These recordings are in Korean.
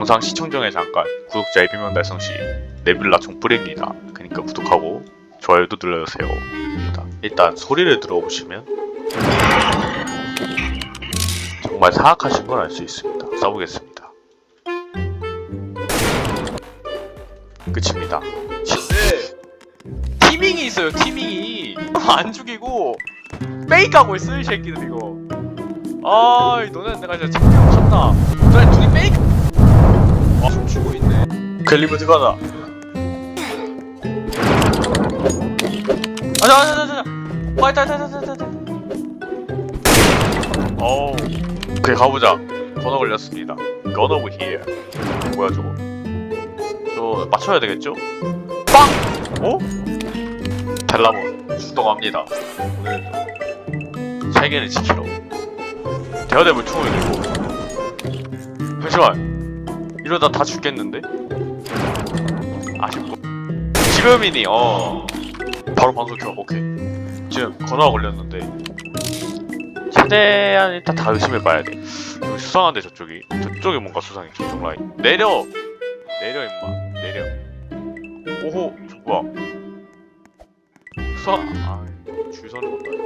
영상 시청 전에 잠깐 구독자의 비명 달성 시 네빌라 종뿌리입니다. 그러니까 구독하고 좋아요도 눌러주세요. 일단, 소리를 들어보시면 정말 사악하신 걸 알 수 있습니다. 써보겠습니다. 끝입니다. 네. 티밍이 있어요, 티밍이. 안 죽이고, 페이크하고 있어, 이 새끼들, 이거. 아, 너네 내가 진짜 창피하고 쳤나. 있네. 캘리버드 가다. 아, 자, 자, 자, 자. 와, 자, 자, 자, 자, 자, 자. 어우. 오케이 가보자. 번호 걸렸습니다. Gone over here. 뭐야 저거? 저 맞춰야 되겠죠? 빵! 어? 델라몬 출동합니다. 오늘도 세계를 지키러. 대화대물 총을 들고. 잠시만. 이러다 다 죽겠는데? 아쉽고. 지금이니 어. 바로 방송 켜. 오케이. 지금 전화가 걸렸는데. 최대한 일단 다 의심해봐야 돼. 여기 수상한데 저쪽이. 저쪽에 뭔가 수상해. 저쪽 라인. 내려! 내려 임마. 내려. 오호 저 뭐야? 수상 아줄 서는 아니고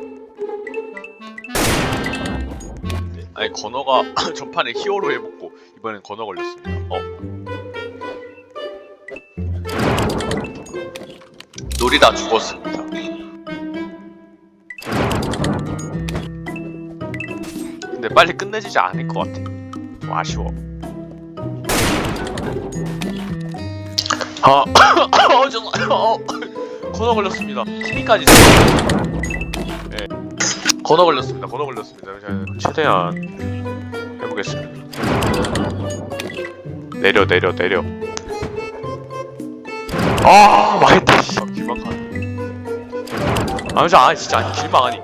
아니 건어가 전판에 히어로 해먹고 이번엔 건어 걸렸습니다. 어 놀이다 죽었습니다 근데 빨리 끝내지지 않을 것 같아. 좀 아쉬워. 아, 어, 죄송해요. 어, 건어 걸렸습니다. 티미까지. 네. 건어 걸렸습니다. 건어 걸렸습니다. 최대한 해보겠습니다. 내려, 내려, 내려. 아, 망했다. 씨. 길막하네. 아, 진짜, 아, 진짜, 아니, 길막하니.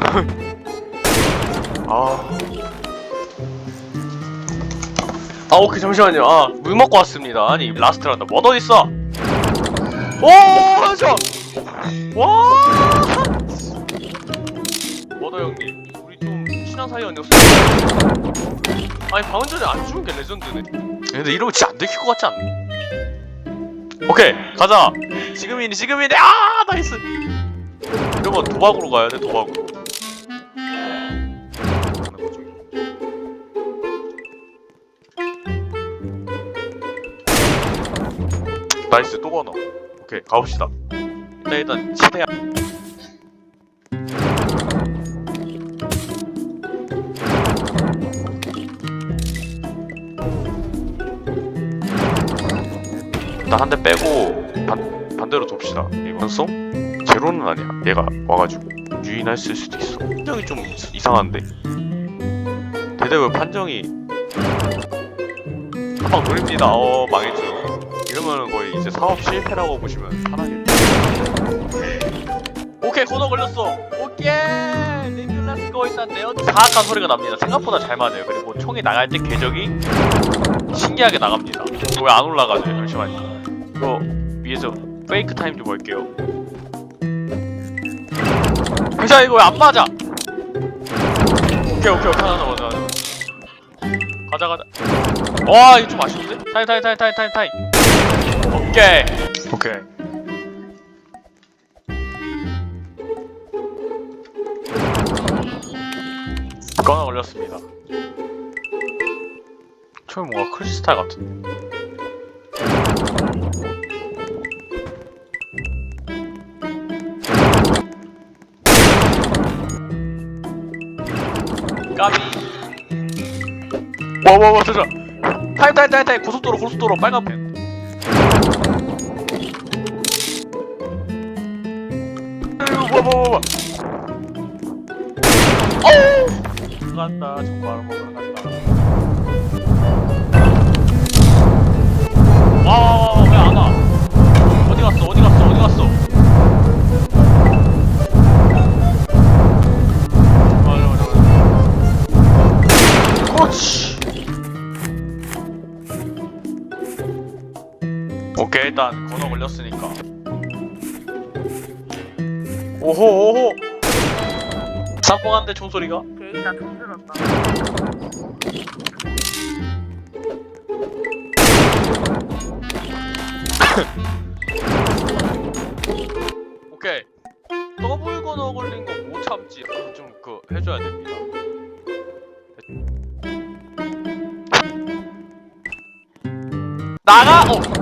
아. 아 오케이 잠시만요. 아 물 먹고 왔습니다. 아니 라스트란다. 뭐 어디 있어? 오 잠시만. 와. 머더 형님, 우리 좀 친한 사이 아니었어요? 아니 방금 전에 안 죽은 게 레전드네. 근데 이러면 진짜 안 들킬 것 같지 않나? 오케이 가자. 지금이니 지금이니 아 나이스. 이러면 도박으로 가야 돼 도박으로. 나이스 또 건어 오케이 가봅시다 일단 일단 최대한 일단 한 대 빼고 반, 반대로 돕시다. 이거. 완성? 제로는 아니야. 얘가 와가지고. 유인했을 수도 있어. 판정이 좀 이- 이상한데. 대대 왜 판정이. 한방 돌립니다. 어 망했죠. 이러면 거의 이제 사업 실패라고 보시면 편하겠네 오케이 코너 걸렸어. 오케이. 리뷰라스 거 있다는데요. 사악한 소리가 납니다. 생각보다 잘 맞아요. 그리고 총이 나갈 때 궤적이 신기하게 나갑니다. 왜 안 올라가죠? 잠시만요 이거 위에서 페이크 타임 좀 볼게요. 잠시만 이거 왜 안 맞아? 오케이 오케이 오케이. 하나 남았어 가자 가자. 와 이거 좀 아쉬운데? 타임 타임 타임 타임 타임 타임. 오케이. 오케이. 꺼나 걸렸습니다. 처음 뭔가 크리스탈 같은데 까비. 와와와 잠시만 타임 타임 타임 타임. 고속도로 고속도로. 빨간 펜. 와와와와. 어우 간다. 정말 먹으러 오케이 일단 건어 걸렸으니까. 오호 오호. 사뻥한데 총소리가? 개이가 통들었다 오케이. 더블 건어 걸린 거 못 참지. 아, 좀그 해줘야 됩니다. 나가! 어!